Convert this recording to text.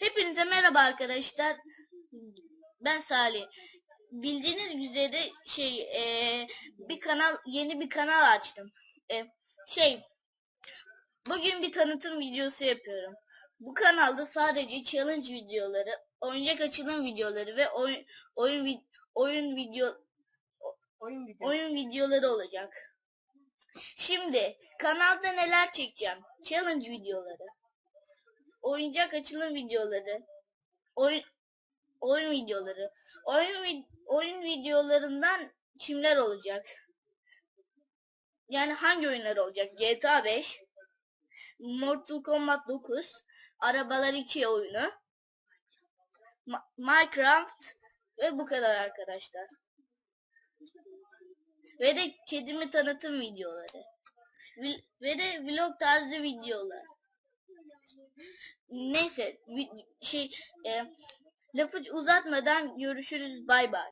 Hepinize merhaba arkadaşlar. Ben Salih. Bildiğiniz üzere şey eee, bir kanal yeni bir kanal açtım. E, şey bugün bir tanıtım videosu yapıyorum. Bu kanalda sadece challenge videoları, oyuncak açılım videoları ve oyun oyun vi- oyun video Oyun videosu. oyun videoları olacak. Şimdi kanalda neler çekeceğim? Challenge videoları, oyuncak açılım videoları, oyun oyun videoları. Oyun oyun videolarından kimler olacak? Yani hangi oyunlar olacak? GTA 5, Mortal Kombat 9, Arabalar 2 oyunu, Ma- Minecraft ve bu kadar arkadaşlar. Ve de kedimi tanıtım videoları. Vi- Ve de vlog tarzı videolar. Neyse şey e, lafı uzatmadan görüşürüz bay bay.